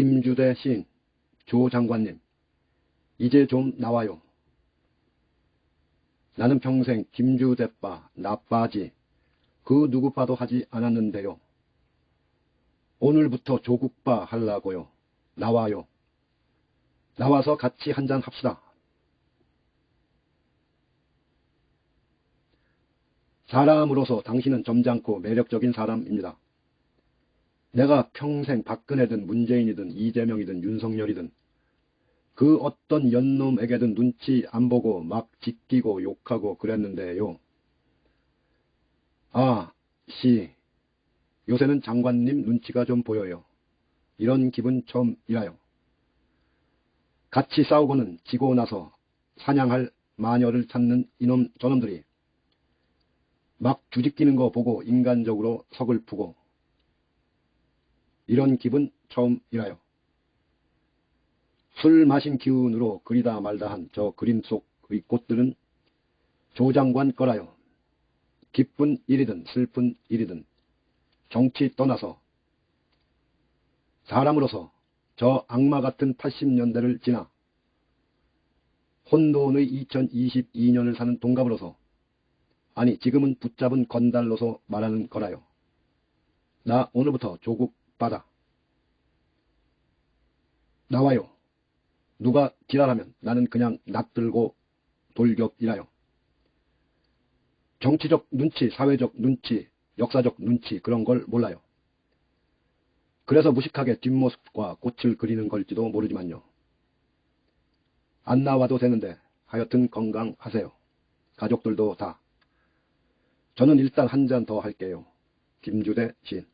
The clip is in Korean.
김주대 시인, 조 장관님, 이제 좀 나와요. 나는 평생 김주대빠, 나빠지, 그 누구빠도 하지 않았는데요. 오늘부터 조국빠 하려고요. 나와요. 나와서 같이 한잔 합시다. 사람으로서 당신은 점잖고 매력적인 사람입니다. 내가 평생 박근혜든 문재인이든 이재명이든 윤석열이든 그 어떤 연놈에게든 눈치 안 보고 막 지키고 욕하고 그랬는데요. 아, 씨, 요새는 장관님 눈치가 좀 보여요. 이런 기분 처음이라요. 같이 싸우고는 지고 나서 사냥할 마녀를 찾는 이놈 저놈들이 막 주짓기는 거 보고 인간적으로 서글프고 이런 기분 처음이라요. 술 마신 기운으로 그리다 말다 한 저 그림 속의 꽃들은 조장관 거라요. 기쁜 일이든 슬픈 일이든 정치 떠나서 사람으로서 저 악마 같은 80년대를 지나 혼돈의 2022년을 사는 동갑으로서 아니 지금은 붙잡은 건달로서 말하는 거라요. 나 오늘부터 조국 받아. 나와요. 누가 지랄하면 나는 그냥 낯들고 돌격이라요. 정치적 눈치, 사회적 눈치, 역사적 눈치 그런 걸 몰라요. 그래서 무식하게 뒷모습과 꽃을 그리는 걸지도 모르지만요. 안 나와도 되는데 하여튼 건강하세요. 가족들도 다. 저는 일단 한 잔 더 할게요. 김주대 시인